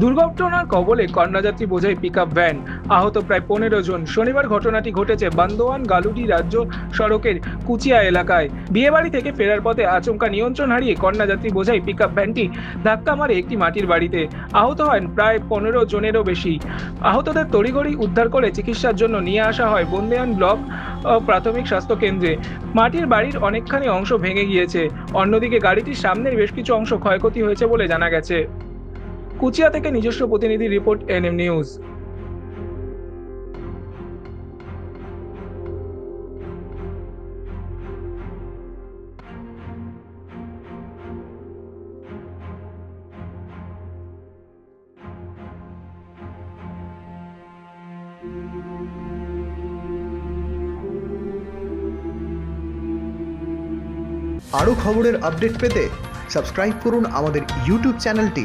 দুর্ঘটনার কবলে কন্যাযাত্রী বোঝাই পিক ভ্যান আহত প্রায় পনেরো জন। শনিবার ঘটনাটি ঘটেছে বান্দোয়ান গালুডি রাজ্য সড়কের কুচিয়া এলাকায়। বিয়েবাড়ি থেকে ফেরার পথে আচমকা নিয়ন্ত্রণ হারিয়ে কন্যাযাত্রী বোঝাই পিক ভ্যানটি ধাক্কা মারে একটি মাটির বাড়িতে। আহত হন প্রায় পনেরো জনেরও বেশি। আহতদের তড়িঘড়ি উদ্ধার করে চিকিৎসার জন্য নিয়ে আসা হয় বন্দেয়ান ব্লক প্রাথমিক স্বাস্থ্য কেন্দ্রে। মাটির বাড়ির অনেকখানি অংশ ভেঙে গিয়েছে। অন্যদিকে গাড়িটির সামনের বেশ কিছু অংশ ক্ষয়ক্ষতি হয়েছে বলে জানা গেছে। কুচিয়া থেকে নিজস্ব প্রতিনিধি রিপোর্ট এনএম নিউজ। আরও খবরের আপডেট পেতে সাবস্ক্রাইব করুন আমাদের ইউটিউব চ্যানেলটি।